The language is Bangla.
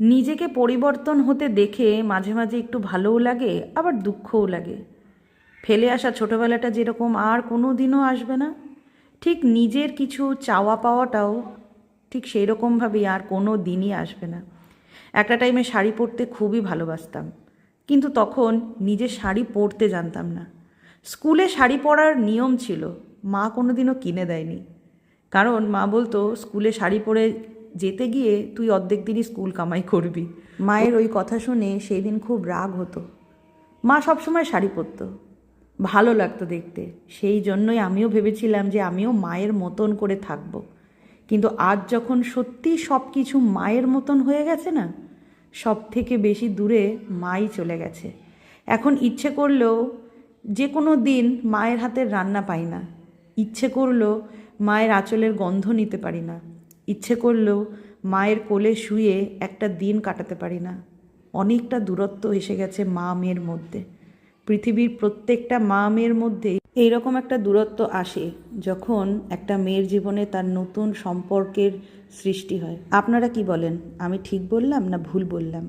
নিজেকে পরিবর্তন হতে দেখে মাঝে মাঝে একটু ভালোও লাগে, আবার দুঃখও লাগে। ফেলে আসা ছোটোবেলাটা যেরকম আর কোনো দিনও আসবে না। ঠিক নিজের কিছু চাওয়া পাওয়াটাও ঠিক সেই রকমভাবেই আর কোনো দিনই আসবে না। একটা টাইমে শাড়ি পরতে খুবই ভালোবাসতাম, কিন্তু তখন নিজের শাড়ি পরতে জানতাম না। স্কুলে শাড়ি পরার নিয়ম ছিল, মা কোনো দিনও কিনে দেয়নি। কারণ মা বলতো, স্কুলে শাড়ি পরে যেতে গিয়ে তুই অর্ধেক দিনই স্কুল কামাই করবি। মায়ের ওই কথা শুনে সেই দিন খুব রাগ হতো। মা সবসময় শাড়ি পরতো। ভালো লাগতো দেখতে। সেই জন্যই আমিও ভেবেছিলাম যে আমিও মায়ের মতন করে থাকব। কিন্তু আজ যখন সত্যি সব কিছু মায়ের মতন হয়ে গেছে না সব থেকে বেশি দূরে মাই চলে গেছে। এখন ইচ্ছে করলেও যে কোনো দিন মায়ের হাতের রান্না পাই না। ইচ্ছে করলেও মায়ের আঁচলের গন্ধ নিতে পারি না। ইচ্ছে করলেও মায়ের কোলে শুয়ে একটা দিন কাটাতে পারি না। অনেকটা দূরত্ব এসে গেছে মা মেয়ের মধ্যে। পৃথিবীর প্রত্যেকটা মা মেয়ের মধ্যে এইরকম একটা দূরত্ব আসে যখন একটা মেয়ের জীবনে তার নতুন সম্পর্কের সৃষ্টি হয়। আপনারা কি বলেন? আমি ঠিক বললাম না ভুল বললাম?